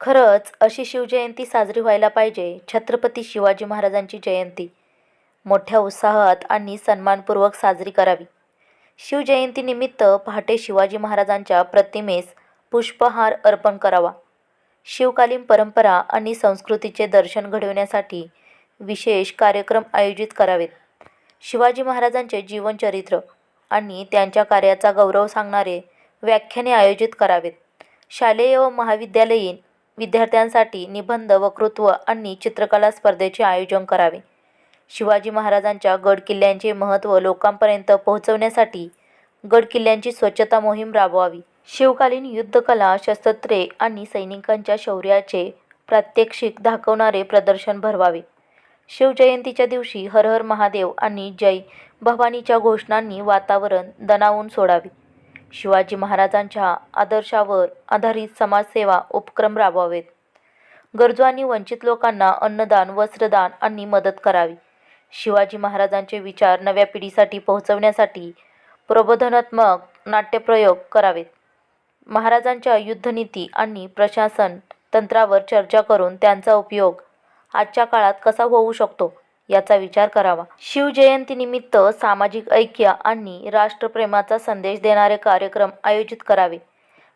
खरंच अशी शिवजयंती साजरी व्हायला पाहिजे छत्रपती शिवाजी महाराजांची जयंती. मोठ्या उत्साहात आणि सन्मानपूर्वक साजरी करावी. शिवजयंतीनिमित्त पहाटे शिवाजी महाराजांच्या प्रतिमेस पुष्पहार अर्पण करावा. शिवकालीन परंपरा आणि संस्कृतीचे दर्शन घडविण्यासाठी विशेष कार्यक्रम आयोजित करावेत. शिवाजी महाराजांचे जीवनचरित्र आणि त्यांच्या कार्याचा गौरव सांगणारे व्याख्याने आयोजित करावेत. शालेय व महाविद्यालयीन विद्यार्थ्यांसाठी निबंध वक्तृत्व आणि चित्रकला स्पर्धेचे आयोजन करावे. शिवाजी महाराजांच्या गडकिल्ल्यांचे महत्त्व लोकांपर्यंत पोहोचवण्यासाठी गडकिल्ल्यांची स्वच्छता मोहीम राबवावी. शिवकालीन युद्धकला शस्त्रे आणि सैनिकांच्या शौर्याचे प्रात्यक्षिक दाखवणारे प्रदर्शन भरवावे. शिवजयंतीच्या दिवशी हर हर महादेव आणि जय भवानीच्या घोषणांनी वातावरण दणावून सोडावे. शिवाजी महाराजांच्या आदर्शावर आधारित समाजसेवा उपक्रम राबवावेत. गरजू आणि वंचित लोकांना अन्नदान वस्त्रदान आणि मदत करावी. शिवाजी महाराजांचे विचार नव्या पिढीसाठी पोहोचवण्यासाठी प्रबोधनात्मक नाट्यप्रयोग करावेत. महाराजांच्या युद्धनीती आणि प्रशासन तंत्रावर चर्चा करून त्यांचा उपयोग आजच्या काळात कसा होऊ शकतो? याचा विचार करावा. शिवजयंतीनिमित्त सामाजिक ऐक्य आणि राष्ट्रप्रेमाचा संदेश देणारे कार्यक्रम आयोजित करावे.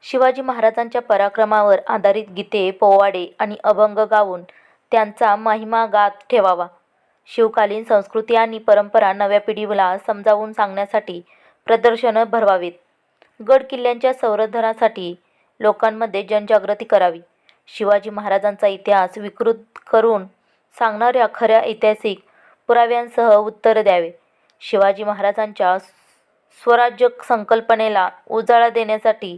शिवाजी महाराजांच्या पराक्रमावर आधारित गीते पोवाडे आणि अभंग गाऊन त्यांचा महिमा गात ठेवावा. शिवकालीन संस्कृती आणि परंपरा नव्या पिढीला समजावून सांगण्यासाठी प्रदर्शनं भरवावीत. गड किल्ल्यांच्या संवर्धनासाठी लोकांमध्ये जनजागृती करावी. शिवाजी महाराजांचा इतिहास विकृत करून सांगणाऱ्या खऱ्या ऐतिहासिक पुराव्यांसह उत्तर द्यावे. शिवाजी महाराजांच्या स्वराज्य संकल्पनेला उजाळा देण्यासाठी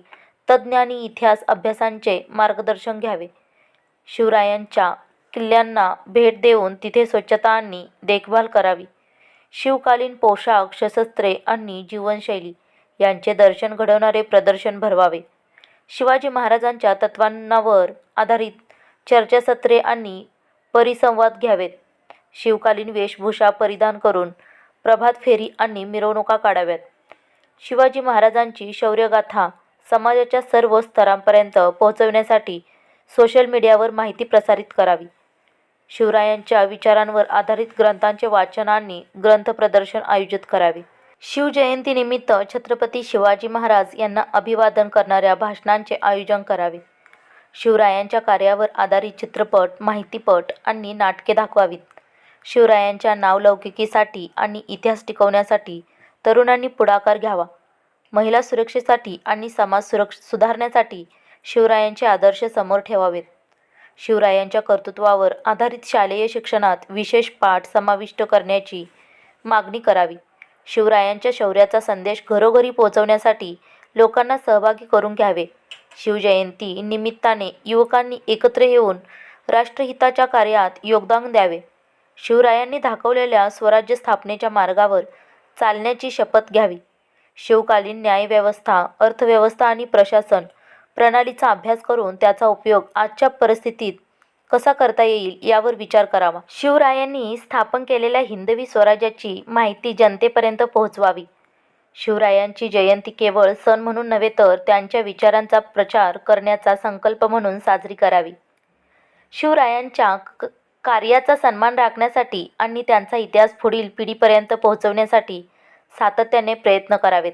तज्ज्ञ आणि इतिहास अभ्यासांचे मार्गदर्शन घ्यावे. शिवरायांच्या किल्ल्यांना भेट देऊन तिथे स्वच्छता आणि देखभाल करावी. शिवकालीन पोशाख शस्त्रे आणि जीवनशैली यांचे दर्शन घडवणारे प्रदर्शन भरवावे. शिवाजी महाराजांच्या तत्वांवर आधारित चर्चासत्रे आणि परिसंवाद घ्यावेत. शिवकालीन वेशभूषा परिधान करून प्रभात फेरी आणि मिरवणुका काढाव्यात. शिवाजी महाराजांची शौर्यगाथा समाजाच्या सर्व स्तरांपर्यंत पोहोचवण्यासाठी सोशल मीडियावर माहिती प्रसारित करावी. शिवरायांच्या विचारांवर आधारित ग्रंथांचे वाचन आणि ग्रंथ प्रदर्शन आयोजित करावे. शिवजयंतीनिमित्त छत्रपती शिवाजी महाराज यांना अभिवादन करणाऱ्या भाषणांचे आयोजन करावे. शिवरायांच्या कार्यावर आधारित चित्रपट माहितीपट आणि नाटके दाखवावीत. शिवरायांच्या नावलौकिकीसाठी आणि इतिहास टिकवण्यासाठी तरुणांनी पुढाकार घ्यावा. महिला सुरक्षेसाठी आणि समाज सुरक्ष सुधारण्यासाठी शिवरायांचे आदर्श समोर ठेवावेत. शिवरायांच्या कर्तृत्वावर आधारित शालेय शिक्षणात विशेष पाठ समाविष्ट करण्याची मागणी करावी. शिवरायांच्या शौर्याचा संदेश घरोघरी पोहोचवण्यासाठी लोकांना सहभागी करून घ्यावे. शिवजयंती निमित्ताने युवकांनी एकत्र येऊन राष्ट्रहिताच्या कार्यात योगदान द्यावे. शिवरायांनी दाखवलेल्या स्वराज्य स्थापनेच्या मार्गावर चालण्याची शपथ घ्यावी. शिवकालीन न्यायव्यवस्था अर्थव्यवस्था आणि प्रशासन प्रणालीचा अभ्यास करून त्याचा उपयोग आजच्या परिस्थितीत कसा करता येईल यावर विचार करावा. शिवरायांनी स्थापन केलेल्या हिंदवी स्वराज्याची माहिती जनतेपर्यंत पोहोचवावी. शिवरायांची जयंती केवळ सण म्हणून नव्हे तर त्यांच्या विचारांचा प्रचार करण्याचा संकल्प म्हणून साजरी करावी. शिवरायांच्या क- कार्याचा सन्मान राखण्यासाठी आणि त्यांचा इतिहास पुढील पिढीपर्यंत पोहोचवण्यासाठी सातत्याने प्रयत्न करावेत.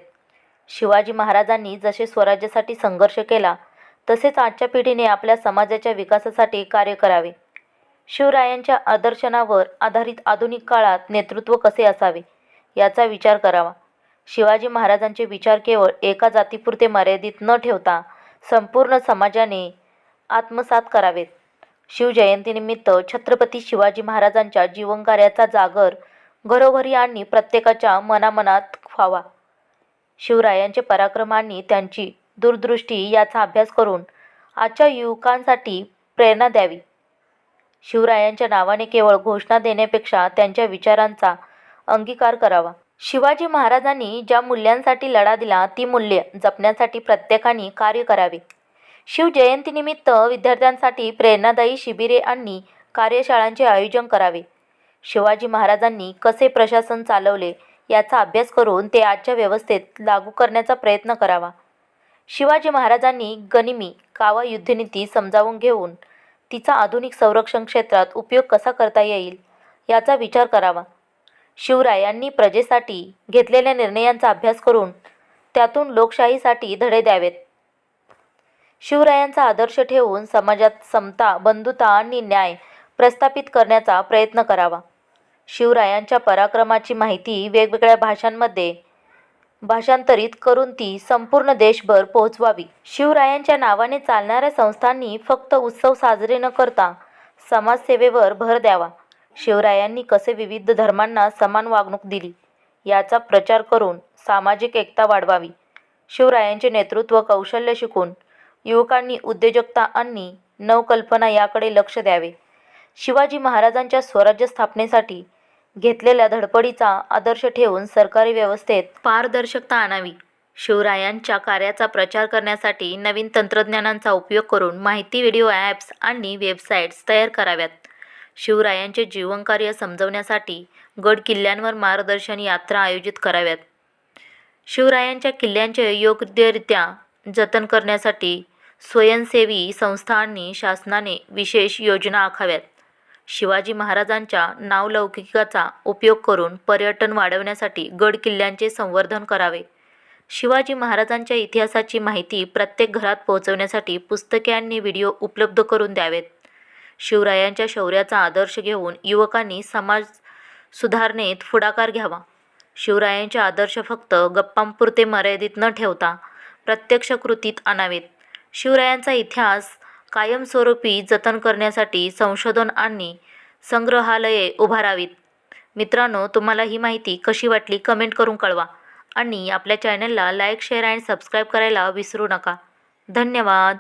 शिवाजी महाराजांनी जसे स्वराज्यासाठी संघर्ष केला तसेच आजच्या पिढीने आपल्या समाजाच्या विकासासाठी कार्य करावे. शिवरायांच्या आदर्शनावर आधारित आधुनिक काळात नेतृत्व कसे असावे याचा विचार करावा. शिवाजी महाराजांचे विचार केवळ एका जातीपुरते मर्यादित न ठेवता संपूर्ण समाजाने आत्मसात करावेत. शिवजयंतीनिमित्त छत्रपती शिवाजी महाराजांच्या जीवनकार्याचा जागर घरोघरी आणि प्रत्येकाच्या मनामनात व्हावा. शिवरायांचे पराक्रम आणि त्यांची दूरदृष्टी याचा अभ्यास करून आजच्या युवकांसाठी प्रेरणा द्यावी. शिवरायांच्या नावाने केवळ घोषणा देण्यापेक्षा त्यांच्या विचारांचा अंगीकार करावा. शिवाजी महाराजांनी ज्या मूल्यांसाठी लढा दिला ती मूल्ये जपण्यासाठी प्रत्येकाने कार्य करावे. शिवजयंतीनिमित्त विद्यार्थ्यांसाठी प्रेरणादायी शिबिरे आणि कार्यशाळांचे आयोजन करावे. शिवाजी महाराजांनी कसे प्रशासन चालवले याचा अभ्यास करून ते आजच्या व्यवस्थेत लागू करण्याचा प्रयत्न करावा. शिवाजी महाराजांनी गनिमी कावा युद्धनीती समजावून घेऊन तिचा आधुनिक संरक्षण क्षेत्रात उपयोग कसा करता येईल याचा विचार करावा. शिवरायांनी प्रजेसाठी घेतलेल्या निर्णयांचा अभ्यास करून त्यातून लोकशाहीसाठी धडे द्यावेत. शिवरायांचा आदर्श ठेवून समाजात समता बंधुता आणि न्याय प्रस्थापित करण्याचा प्रयत्न करावा. शिवरायांच्या पराक्रमाची माहिती वेगवेगळ्या भाषांमध्ये भाषांतरित करून ती संपूर्ण देशभर पोहोचवावी. शिवरायांच्या नावाने चालणाऱ्या संस्थांनी फक्त उत्सव साजरे न करता समाजसेवेवर भर द्यावा. शिवरायांनी कसे विविध धर्मांना समान वागणूक दिली याचा प्रचार करून सामाजिक एकता वाढवावी. शिवरायांचे नेतृत्व कौशल्य शिकून युवकांनी उद्योजकता आणि नवकल्पना याकडे लक्ष द्यावे. शिवाजी महाराजांच्या स्वराज्य स्थापनेसाठी घेतलेल्या धडपडीचा आदर्श ठेवून सरकारी व्यवस्थेत पारदर्शकता आणावी. शिवरायांच्या कार्याचा प्रचार करण्यासाठी नवीन तंत्रज्ञानांचा उपयोग करून माहिती व्हिडिओ ॲप्स आणि वेबसाईट्स तयार कराव्यात. शिवरायांचे जीवनकार्य समजवण्यासाठी गड किल्ल्यांवर मार्गदर्शन यात्रा आयोजित कराव्यात. शिवरायांच्या किल्ल्यांचे योग्यरित्या जतन करण्यासाठी स्वयंसेवी संस्था आणि शासनाने विशेष योजना आखाव्यात. शिवाजी महाराजांच्या नावलौकिकाचा उपयोग करून पर्यटन वाढवण्यासाठी गड किल्ल्यांचे संवर्धन करावे. शिवाजी महाराजांच्या इतिहासाची माहिती प्रत्येक घरात पोहोचवण्यासाठी पुस्तके आणि व्हिडिओ उपलब्ध करून द्यावेत. शिवरायांच्या शौर्याचा आदर्श घेऊन युवकांनी समाज सुधारणेत पुढाकार घ्यावा. शिवरायांचे आदर्श फक्त गप्पांपुरते मर्यादित न ठेवता प्रत्यक्ष कृतीत आणावेत. शिवरायांचा इतिहास कायमस्वरूपी जतन करण्यासाठी संशोधन आणि संग्रहालये उभारावीत. मित्रांनो तुम्हाला ही माहिती कशी वाटली कमेंट करून कळवा आणि आपल्या चॅनलला लाईक शेअर आणि सबस्क्राईब करायला विसरू नका. धन्यवाद.